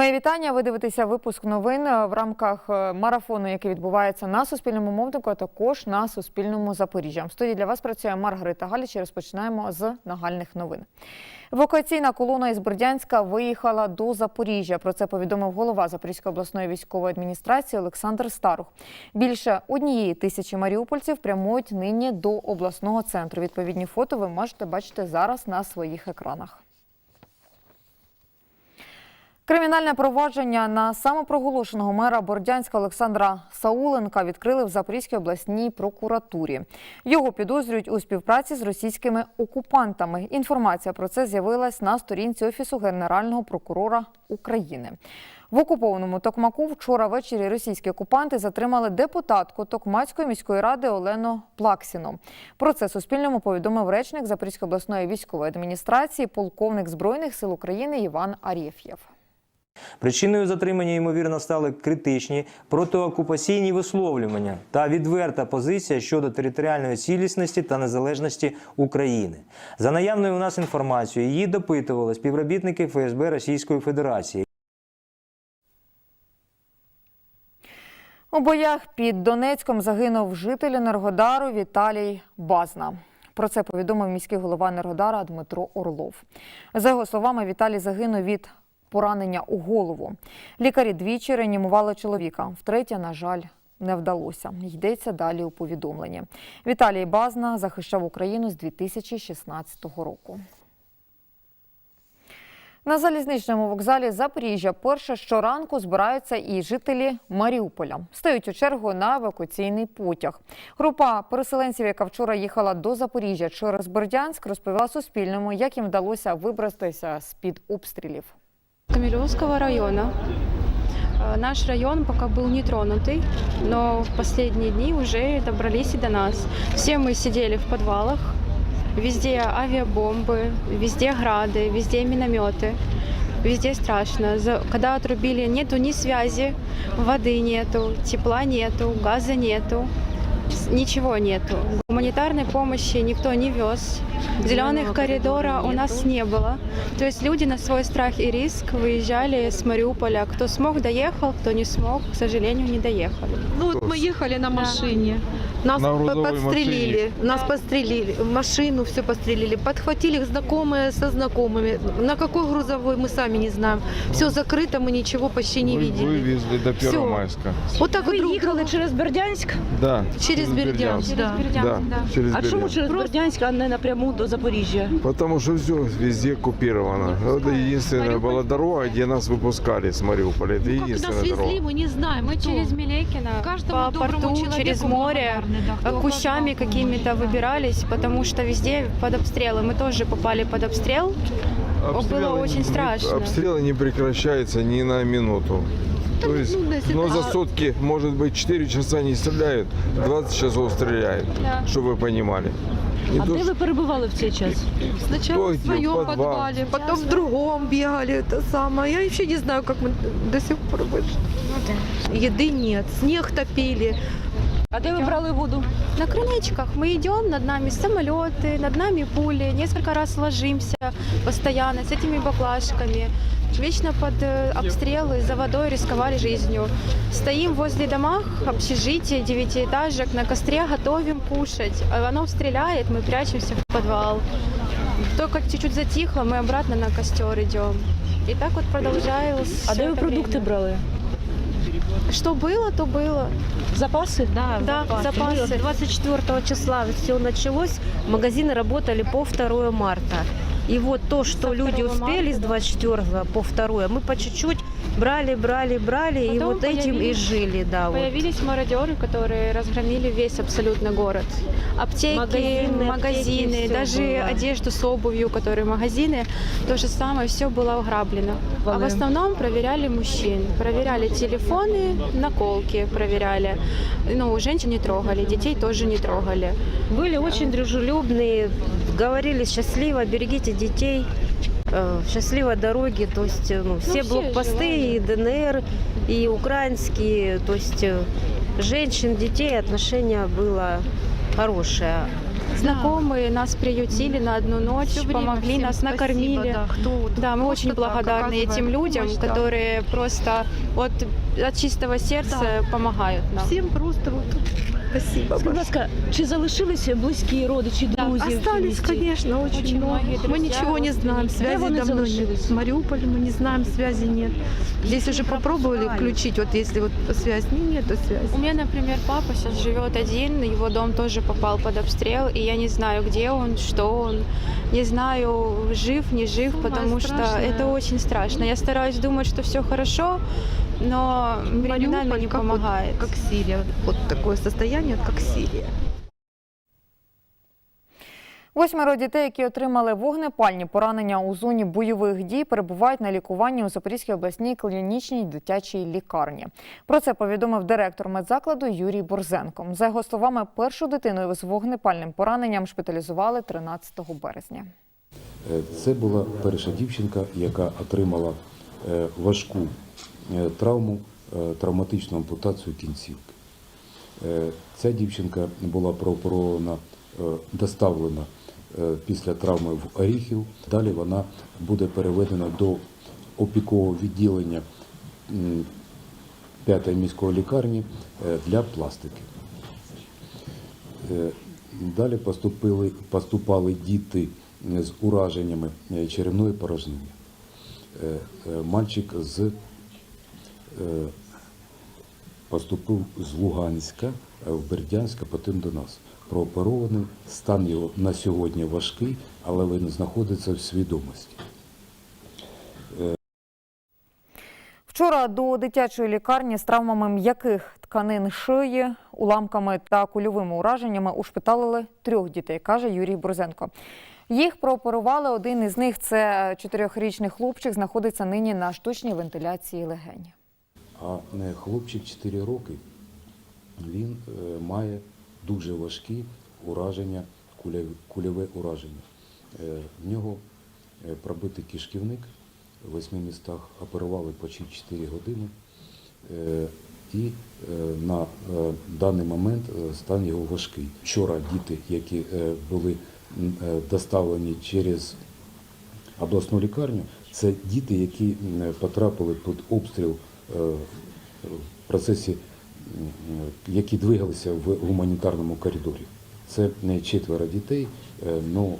Моє вітання. Ви дивитеся випуск новин е, в рамках е, марафону, який відбувається на Суспільному мовнику, а також на Суспільному Запоріжжя. В студії для вас працює Маргарита Галіч. і Розпочинаємо з нагальних новин. Евакуаційна колона із Бердянська виїхала до Запоріжжя. Про це повідомив голова Запорізької обласної військової адміністрації Олександр Старух. Більше однієї тисячі маріупольців прямують нині до обласного центру. Відповідні фото ви можете бачити зараз на своїх екранах. Кримінальне провадження на самопроголошеного мера Бордянська Олександра Сауленка відкрили в Запорізькій обласній прокуратурі. Його підозрюють у співпраці з російськими окупантами. Інформація про це з'явилась на сторінці Офісу Генерального прокурора України. В окупованому Токмаку вчора ввечері російські окупанти затримали депутатку Токмацької міської ради Олену Плаксіну. Про це Суспільному повідомив речник Запорізької обласної військової адміністрації, полковник Збройних сил України Іван Арєф'єв. Причиною затримання, ймовірно, стали критичні протиокупаційні висловлювання та відверта позиція щодо територіальної цілісності та незалежності України. За наявною у нас інформацією, її допитували співробітники ФСБ Російської Федерації. У боях під Донецьком загинув житель Енергодару Віталій Базна. Про це повідомив міський голова Енергодара Дмитро Орлов. За його словами, Віталій загинув від поранення у голову. Лікарі двічі реанімували чоловіка. Втретє, на жаль, не вдалося. Йдеться далі у повідомленні. Віталій Базна захищав Україну з 2016 року. На залізничному вокзалі Запоріжжя перше щоранку збираються і жителі Маріуполя. Стають у чергу на евакуаційний потяг. Група переселенців, яка вчора їхала до Запоріжжя через Бердянськ, розповіла Суспільному, як їм вдалося вибратися з-під обстрілів. Камелевского района. Э, Наш район пока был нетронутый, но в последние дни уже добрались и до нас. Все мы сидели в подвалах, везде авиабомбы, везде грады, везде минометы. Везде страшно. За- Когда отрубили, нету ни связи, воды нету, тепла нету, газа нету, с- ничего нету. Гуманитарной помощи никто не вез. Зеленых коридора у нас не было. То есть люди на свой страх и риск выезжали с Мариуполя. Кто смог, доехал, кто не смог, к сожалению, не доехали. Ну вот мы ехали на машине. Нас На по- грузовой подстрелили, нас подстрелили, машину все подстрелили, подхватили их знакомые со знакомыми. На какой грузовой мы сами не знаем. Все закрыто, мы ничего почти не Вы- видели. Вывезли до Всё. Первомайска. Вот так Ви вот друг їхали друга- через Бердянськ? Да. через Бердянск. Да. Бердянск, Да, да. через А чому Бердянск. через Бердянськ, а не напряму до Запоріжжя? Потому что все везде оккупировано. Это единственная была дорога, где нас выпускали с Мариуполя. Это Ну, как нас единственная везли, дорога. мы не знаем. Мы кто. через Милекино Каждому по доброму порту, человеку через море, благодарны, да, кто кущами как какими-то выбирались, потому что везде под обстрелы. Мы тоже попали под обстрел. было очень не- страшно. Обстрелы не прекращаются ни на минуту. То есть, ну, если но это- за сутки, может быть, 4 часа не стреляют, 20 часов стреляют, Да. чтобы вы понимали. Не А то, де ви перебували в цей час? Сначала Кто в где, своем в подвал? подвале, потом в другом бегали. Это самое. Я вообще не знаю, как мы до сих пор вышли. Еды нет, снег топили. А де ви брали воду? На крыничках мы идем, над нами самолеты, над нами пули, несколько раз ложимся постоянно с этими баклажками. Вечно под э, обстрелы, за водой рисковали жизнью. Стоим возле домах, общежития, девятиэтажек, на костре готовим кушать. Оно стреляет, мы прячемся в подвал. Только чуть-чуть затихло, мы обратно на костер идем. И так вот продолжалось. А де ви это продукти время. брали? Что было, то было. Запаси? Да, Да, запасы. Мы 24 числа все началось, магазины работали по 2 марта. И вот то, что Со люди 2 успели марта, с да. 24 по 2, мы по чуть-чуть брали, брали, брали, и Потом вот этим и появились- жили, да. Вот. Появились мародеры, которые разгромили весь абсолютно город. Аптеки, Магазины, магазины, аптеки, всё даже было. одежду с обувью, которые магазины, то же самое, все было ограблено. А в основном проверяли мужчин, проверяли телефоны, наколки проверяли. Ну, женщин не трогали, детей тоже не трогали. Были очень дружелюбные, говорили счастливо, берегите детей, э, Счастливой дороги, то есть э, ну, все все блокпосты, и ДНР, и украинские, то есть э, женщин, детей отношение было хорошее. Знакомые нас приютили на одну ночь, время помогли нас, спасибо, накормили. Да, кто вот Да, мы очень благодарны этим людям, помощь, да. которые просто от, от чистого сердца помогают нам. Всем просто вот спасибо. Скажіть, будь ласка, чи залишилися близькі родичі, друзі? в цій Остались, місті? конечно, очень, Очень много. многие Мы друзья, ничего не знаем, родственники. связи Где вони давно залишились? нет. Мариуполь мы не знаем, связи нет. Здесь уже попробовали включить, вот если вот связь не нет, то связь. У меня, например, папа сейчас живет один, его дом тоже попал под обстрел, и я не знаю, где он, что он, не знаю, жив, не жив, Самое потому что страшное. это очень страшно. Я стараюсь думать, что все хорошо, но временами Мариуполь не как вот- помогает. Как Сирия, вот такое состояние, вот как Сирия. Восьмеро дітей, які отримали вогнепальні поранення у зоні бойових дій, перебувають на лікуванні у Запорізькій обласній клінічній дитячій лікарні. Про це повідомив директор медзакладу Юрій Борзенко. За його словами, першу дитину з вогнепальним пораненням шпиталізували 13 березня. Е, Це була перша дівчинка, яка отримала е, важку травму, е, травматичну ампутацію кінцівки. Е, Ця дівчинка була прооперована, е, доставлена е, після травми в Оріхів. Далі вона буде переведена до опікового відділення м, п'ятої міської лікарні е, для пластики. Е, Далі поступили, поступали діти е, з ураженнями е, черевної порожнини. Е, е, Мальчик з, е, поступив з Луганська е, в Бердянськ, а потім до нас. Прооперований, стан його на сьогодні важкий, але він знаходиться в свідомості. Вчора до дитячої лікарні з травмами м'яких тканин шиї, уламками та кульовими ураженнями ушпиталили трьох дітей, каже Юрій Борзенко. Їх прооперували. Один із них це чотирьохрічний хлопчик, знаходиться нині на штучній вентиляції легень. А е, хлопчик 4 роки, він е, має дуже важкі ураження, кульове ураження. Е, В нього пробитий кишківник в восьми містах, оперували почти 4 години. І на даний момент стан його важкий. Вчора діти, які були доставлені через обласну лікарню, це діти, які потрапили під обстріл процесі, які двигалися в гуманітарному коридорі. Це не четверо дітей, е, ну,